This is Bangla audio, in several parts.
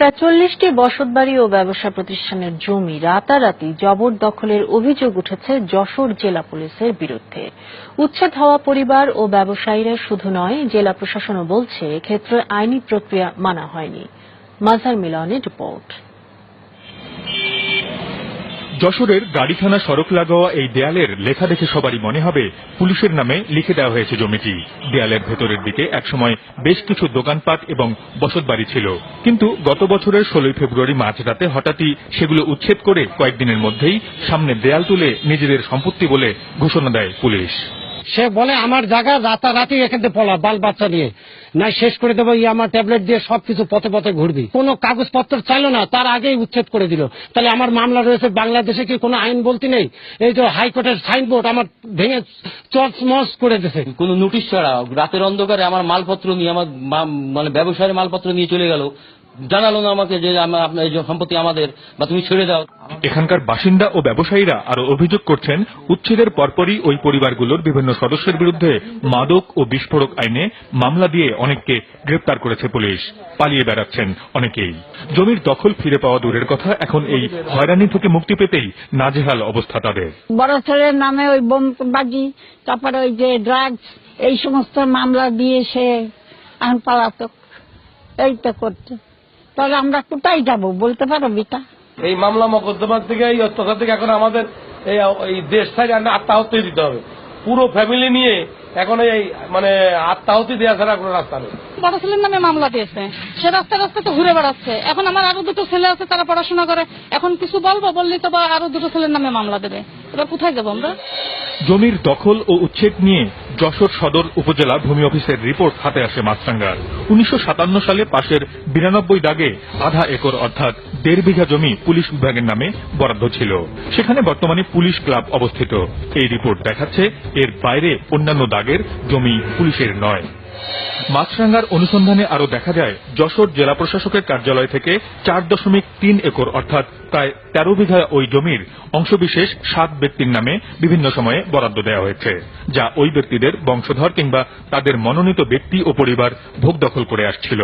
প্রায় চল্লিশটি বসতবাড়ি ও ব্যবসা প্রতিষ্ঠানের জমি রাতারাতি জবরদখলের অভিযোগ উঠেছে যশোর জেলা পুলিশের বিরুদ্ধে। উচ্ছেদ হওয়া পরিবার ও ব্যবসায়ীরা শুধু নয়, জেলা প্রশাসনও বলছে ক্ষেত্রে আইনি প্রক্রিয়া মানা হয়নি। মাজার মিলনের রিপোর্ট। যশোরের গাড়িখানা সড়ক লাগোয়া এই দেয়ালের লেখা দেখে সবারই মনে হবে, পুলিশের নামে লিখে দেওয়া হয়েছে জমিটি। দেয়ালের ভেতরের দিকে একসময় বেশ কিছু দোকানপাট এবং বসতবাড়ি ছিল। কিন্তু গত বছরের ষোলোই ফেব্রুয়ারি মাঝরাতে হঠাৎই সেগুলো উচ্ছেদ করে কয়েকদিনের মধ্যেই সামনে দেয়াল তুলে নিজেদের সম্পত্তি বলে ঘোষণা দেয় পুলিশ। সে বলে, আমার জায়গা, রাতারাতি এখান থেকে পলা বাল বাচ্চা নিয়ে। নাই শেষ করে দেবো ই আমার ট্যাবলেট দিয়ে সবকিছু পথে পথে ঘুরবি। কোনো কাগজপত্র চাইলো না, তার আগেই উচ্ছেদ করে দিল। তাহলে আমার মামলা রয়েছে, বাংলাদেশে কি কোনো আইন বলতে নেই? এই যে হাইকোর্টের সাইনবোর্ড আমার ভেঙে চচ করে দিয়েছে কোনো নোটিশ ছাড়া, রাতের অন্ধকারে আমার মালপত্র নিয়ে, আমার মানে ব্যবসায়ের মালপত্র নিয়ে চলে গেল। জানালো না আমাকে যে আপনার এই সম্পত্তি আমাদের বা তুমি ছেড়ে দাও। এখানকার বাসিন্দা ও ব্যবসায়ীরা আরও অভিযোগ করছেন উচ্ছেদের পরপরই ওই পরিবারগুলোর বিভিন্ন সদস্যের বিরুদ্ধে মাদক ও বিস্ফোরক আইনে মামলা দিয়ে অনেককে গ্রেপ্তার করেছে পুলিশ। পালিয়ে বেড়াচ্ছেন অনেকেই। জমির দখল ফিরে পাওয়া দূরের কথা এখন এই হয়রানি থেকে মুক্তি পেতেই নাজেহাল অবস্থা তাদের। বড় ছেলের নামে ওই বোমবাজি তারপরে ওই যে ড্রাগস এই সমস্ত মামলা দিয়ে সে এখন পালাতক। এইটা করছে। তাহলে আমরা কোথায় যাব? বলতে পারো বিটা। এই মামলা মকদ্দমার থেকে এই অত্যাচার থেকে এখন আমাদের এই দেশ ছাড়ে আমরা আত্মাহতি দিতে হবে। পুরো ফ্যামিলি নিয়ে এখন এই মানে আত্মাহতি দেওয়া ছাড়া কোনো রাস্তা নেই। বড় ছেলের নামে মামলা দিয়েছে। সে রাস্তা রাস্তা তো ঘুরে বেড়াচ্ছে। এখন আমার আরও দুটো ছেলে আছে তারা পড়াশোনা করে। এখন কিছু বলব বললেই তো বা আরও দুটো ছেলের নামে মামলা দেবে। এবার কোথায় যাব আমরা? জমির দখল ও উচ্ছেদ নিয়ে যশোর সদর উপজেলা ভূমি অফিসের রিপোর্ট হাতে আসে মাছরাঙ্গার উনিশশো সালে পাশের বিরানব্বই দাগে আধা একর অর্থাৎ দেড় বিঘা জমি পুলিশ বিভাগের নামে বরাদ্দ ছিল। সেখানে বর্তমানে পুলিশ ক্লাব অবস্থিত। এই রিপোর্ট দেখাচ্ছে এর বাইরে অন্যান্য দাগের জমি পুলিশের নয়। মাছরাঙ্গার অনুসন্ধানে আরও দেখা যায়, যশোর জেলা প্রশাসকের কার্যালয় থেকে চার দশমিক তিন একর, অর্থাৎ প্রায় তেরো বিঘা ওই জমির অংশবিশেষ সাত ব্যক্তির নামে বিভিন্ন সময়ে বরাদ্দ দেওয়া হয়েছে, যা ওই ব্যক্তিদের বংশধর কিংবা তাদের মনোনীত ব্যক্তি ও পরিবার ভোগ দখল করে আসছিল।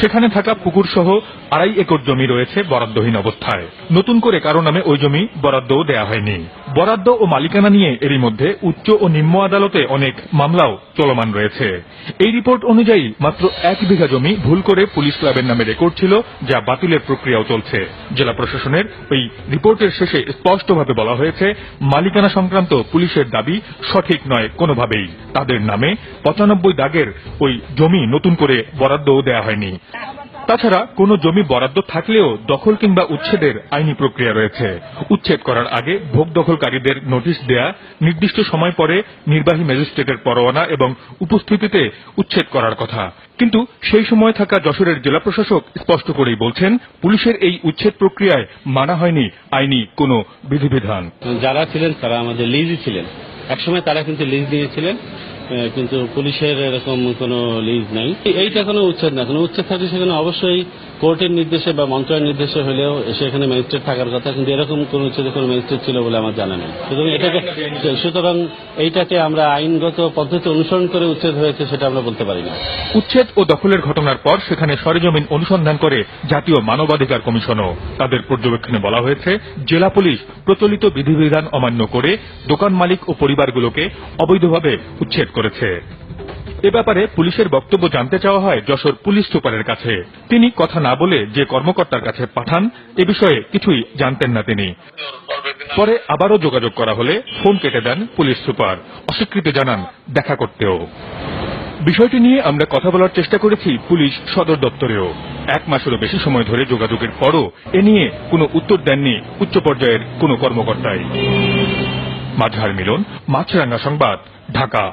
সেখানে থাকা পুকুর সহ আড়াই একর জমি রয়েছে বরাদ্দহীন অবস্থায়। নতুন করে কারও নামে ওই জমি বরাদ্দও দেয়া হয়নি। বরাদ্দ ও মালিকানা নিয়ে এরই মধ্যে উচ্চ ও নিম্ন আদালতে অনেক মামলাও চলমান রয়েছে। এই রিপোর্ট অনুযায়ী মাত্র এক বিঘা জমি ভুল করে পুলিশ ক্লাবের নামে রেকর্ড ছিল, যা বাতিলের প্রক্রিয়াও চলছে। জেলা প্রশাসনের ওই রিপোর্টের শেষে স্পষ্টভাবে বলা হয়েছে, মালিকানা সংক্রান্ত পুলিশের দাবি সঠিক নয় কোনোভাবেই। তাদের নামে পঁচানব্বই দাগের ওই জমি নতুন করে বরাদ্দও দেয়া হয়নি। তাছাড়া কোনো জমি বরাদ্দ থাকলেও দখল কিংবা উচ্ছেদের আইনি প্রক্রিয়া রয়েছে। উচ্ছেদ করার আগে ভোগ দখলকারীদের নোটিশ দেয়া, নির্দিষ্ট সময় পরে নির্বাহী ম্যাজিস্ট্রেটের পরোয়ানা এবং উপস্থিতিতে উচ্ছেদ করার কথা। কিন্তু সেই সময় থাকা যশোরের জেলা প্রশাসক স্পষ্ট করেই বলছেন, পুলিশের এই উচ্ছেদ প্রক্রিয়ায় মানা হয়নি আইনি কোনো বিধিবিধান। যারা ছিলেন তারা আমাদের লিজই ছিলেন। একসময় তারা কিন্তু লিজ দিয়েছিলেন কিন্তু পুলিশের এরকম কোনো লিজ নাই। এইটা কোনো উচ্ছেদ না। কোনো উচ্ছেদ থাকলে সেখানে অবশ্যই কোর্টের নির্দেশে বা মন্ত্রণের নির্দেশে হলেও সেখানে ম্যাজিস্ট্রেট থাকার কথা কিন্তু এরকম কোনো উচ্ছেদে কোনো ম্যাজিস্ট্রেট ছিল বলে আমার জানা নেই। সুতরাং এটাকে সুতরাং এইটাকে আমরা আইনগত পদ্ধতি অনুসরণ করে উচ্ছেদ হয়েছে সেটা আমরা বলতে পারি না। উচ্ছেদ ও দখলের ঘটনার পর সেখানে সরেজমিন অনুসন্ধান করে জাতীয় মানবাধিকার কমিশনও তাদের পর্যবেক্ষণে বলা হয়েছে জেলা পুলিশ প্রচলিত বিধিবিধান অমান্য করে দোকান মালিক ও পরিবারগুলোকে অবৈধভাবে উচ্ছেদ করেছে। এ ব্যাপারে পুলিশের বক্তব্য জানতে চাওয়া হয় যশোর পুলিশ সুপারের কাছে। তিনি কথা না বলে যে কর্মকর্তার কাছে পাঠান, এ বিষয়ে কিছুই জানতেন না তিনি। পরে আবারও যোগাযোগ করা হলে ফোন কেটে দেন পুলিশ সুপার। অস্বীকৃতি জানান দেখা করতেও। বিষয়টি নিয়ে আমরা কথা বলার চেষ্টা করেছি পুলিশ সদর দপ্তরেও। এক মাসেরও বেশি সময় ধরে যোগাযোগের পরও এ নিয়ে কোনো উত্তর দেননি উচ্চ পর্যায়ের কোনো কর্মকর্তাই। মাঝহার মিলন, মাছরাঙ্গা সংবাদ, ঢাকা।